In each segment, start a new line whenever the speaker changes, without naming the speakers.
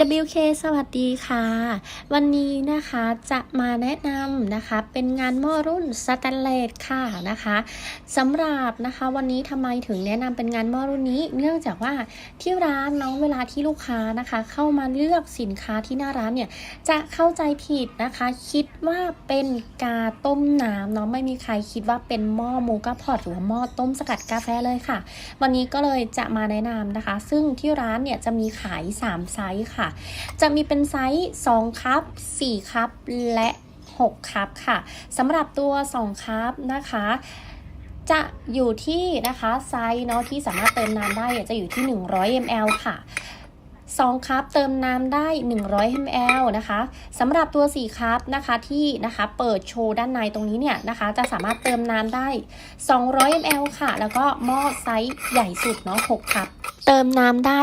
WK สวัสดีค่ะ วันนี้นะคะจะมาแนะนำนะคะเป็นงานหม้อรุ่นสแตนเลสค่ะนะคะสำหรับนะคะวันนี้ทำไมถึงแนะนำเป็นงานหม้อรุ่นนี้ เนื่องจากว่าที่ร้านน้องเวลาที่ลูกค้านะคะ เข้ามาเลือกสินค้าที่หน้าร้านเนี่ยจะเข้าใจผิดนะคะ คิดว่าเป็นกาต้มน้ำเนาะไม่มีใครคิดว่าเป็นหม้อโมกาพอตหรือว่าหม้อต้มสกัดกาแฟเลยค่ะ วันนี้ก็เลยจะมาแนะนำนะคะ ซึ่งที่ร้านเนี่ยจะมีขาย 3 ไซส์ค่ะจะมีเป็นไซส์2คัพ4คัพและ 6คัพค่ะสำหรับตัว2คัพนะคะจะอยู่ที่นะคะไซส์เนาะที่สามารถเติมน้ำได้จะอยู่ที่ 100 ml ค่ะ2คัพเติมน้ำได้ 100 ml นะคะสำหรับตัว4คัพนะคะที่นะคะเปิดโชว์ด้านในตรงนี้เนี่ยนะคะ จะสามารถเติมน้ำได้ 200 ml ค่ะ แล้วก็หม้อไซส์ใหญ่สุดเนาะ6คัพเติมน้ำได้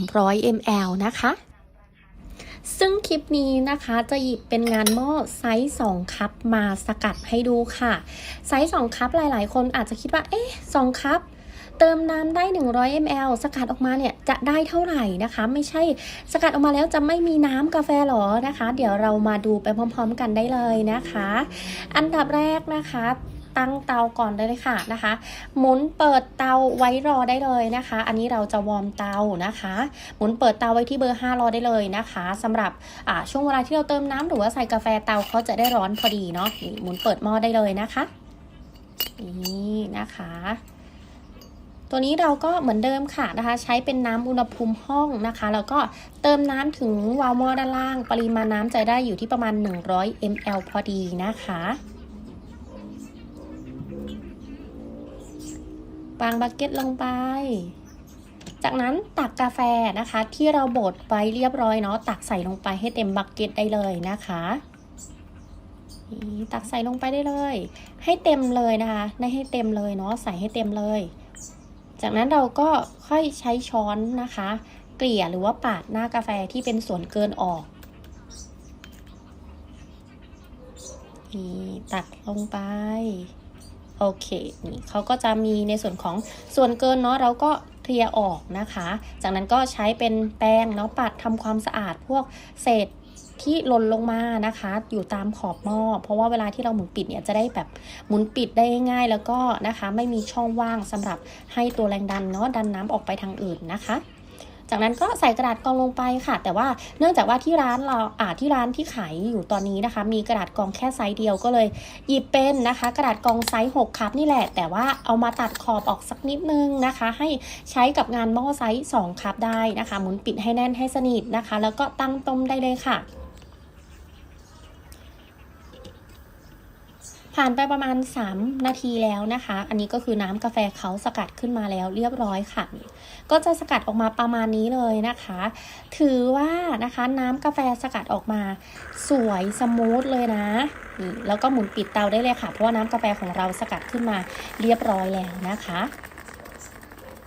300 ml นะคะ ซึ่งคลิปนี้นะคะจะหยิบเป็นงานหม้อไซส์2คัพมาสกัดให้ดูค่ะ ไซส์2คัพหลายๆ คนอาจจะคิดว่า เอ๊ะ2คัพเติมน้ำได้ 100 ml สกัดออกมาเนี่ยจะได้เท่าไหร่นะคะ ไม่ใช่สกัดออกมาแล้วจะไม่มีน้ำกาแฟหรอนะคะ เดี๋ยวเรามาดูไปพร้อม ๆ กันได้เลยนะคะ อันดับแรกนะคะ ตั้งเตาก่อนได้เลยค่ะนะคะ หมุนเปิดเตาไว้รอได้เลยนะคะ อันนี้เราจะวอร์มเตานะคะ หมุนเปิดเตาไว้ที่เบอร์ 5 รอได้เลยนะคะสำหรับช่วงเวลาที่เราเติมน้ำหรือว่าใส่กาแฟเตาเขาจะได้ร้อนพอดีเนาะนี่หมุนเปิดหม้อได้เลยนะคะนี่นะคะตัวนี้เราก็เหมือนเดิมค่ะนะคะ ใช้เป็นน้ำอุณหภูมิห้องนะคะ แล้วก็เติมน้ำถึงวาล์วหม้อด้านล่าง ปริมาณน้ำจะได้อยู่ที่ประมาณ 100 ml พอดีนะคะ วางบักเก็ตลงไป จากนั้นตักกาแฟนะคะ ที่เราบดไว้เรียบร้อยเนาะตักใส่ลงไปให้เต็มบักเก็ตได้เลยนะคะตักใส่ลงไปได้เลย ให้เต็มเลยนะคะไม่ให้เต็มเลยเนาะใส่ให้เต็มเลย จากนั้นเราก็ค่อยใช้ช้อนนะคะ เกลี่ยหรือว่าปาดหน้ากาแฟที่เป็นส่วนเกินออกนี่ตักลงไป โอเค นี่เขาก็จะมีในส่วนของส่วนเกินเนาะเราก็เคลียร์ออกนะคะ จากนั้นก็ใช้เป็นแป้งเนาะปัดทำความสะอาดพวกเศษที่หล่นลงมานะคะ อยู่ตามขอบหม้อเพราะว่าเวลาที่เราหมุนปิดเนี่ยจะได้แบบหมุนปิดได้ง่ายแล้วก็นะคะ ไม่มีช่องว่างสำหรับให้ตัวแรงดันเนาะดันน้ำออกไปทางอื่นนะคะ จากนั้นก็ใส่กระดาษกองลงไปค่ะ แต่ว่าเนื่องจากว่าที่ร้านเราอ่าที่ร้านที่ขายอยู่ตอนนี้นะคะ มีกระดาษกองแค่ไซส์เดียวก็เลยหยิบเป็นนะคะ กระดาษกองไซส์6ครับนี่แหละ แต่ว่าเอามาตัดขอบออกสักนิดนึงนะคะ ให้ใช้กับงานหม้อไซส์2ครับได้นะคะหมุนปิดให้แน่นให้สนิทนะคะ แล้วก็ตั้งต้มได้เลยค่ะ ผ่านไปประมาณ 3 นาทีแล้วนะคะ อันนี้ก็คือน้ำกาแฟเขาสกัดขึ้นมาแล้วเรียบร้อยค่ะ ก็จะสกัดออกมาประมาณนี้เลยนะคะ ถือว่านะคะน้ำกาแฟสกัดออกมาสวยสมูทเลยนะนี่แล้วก็หมุนปิดเตาได้เลยค่ะ เพราะว่าน้ำกาแฟของเราสกัดขึ้นมาเรียบร้อยแล้วนะคะ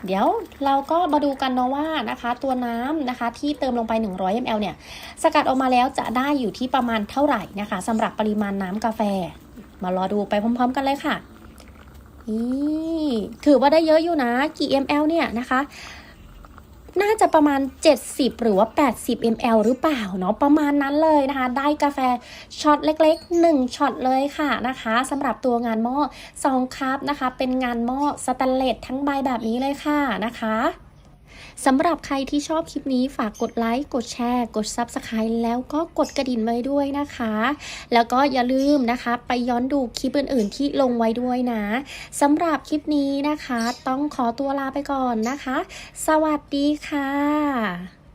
เดี๋ยวเราก็มาดูกันเนาะว่านะคะ ตัวน้ำนะคะที่เติมลงไป 100 ml เนี่ย สกัดออกมาแล้วจะได้อยู่ที่ประมาณเท่าไหร่นะคะสำหรับปริมาณน้ำกาแฟ มารอดูไปพร้อม ๆ กันเลยค่ะนี่ถือว่าได้เยอะอยู่นะ กี่ ml เนี่ยนะคะ น่าจะประมาณ 70 หรือว่า 80 ml หรือเปล่าเนาะประมาณนั้นเลยนะคะ ได้กาแฟช็อตเล็ก ๆ 1ช็อตเลยค่ะนะคะสำหรับตัวงานหม้อ2คัพนะคะ เป็นงานหม้อสแตนเลสทั้งใบแบบนี้เลยค่ะนะคะ สำหรับใครที่ชอบคลิปนี้ฝากกดไลค์ กดแชร์ กด Subscribe แล้วก็กดกระดิ่งไว้ด้วยนะคะ แล้วก็อย่าลืมนะคะ ไปย้อนดูคลิปอื่น ๆ ที่ลงไว้ด้วยนะสำหรับคลิปนี้นะคะ ต้องขอตัวลาไปก่อนนะคะ สวัสดีค่ะ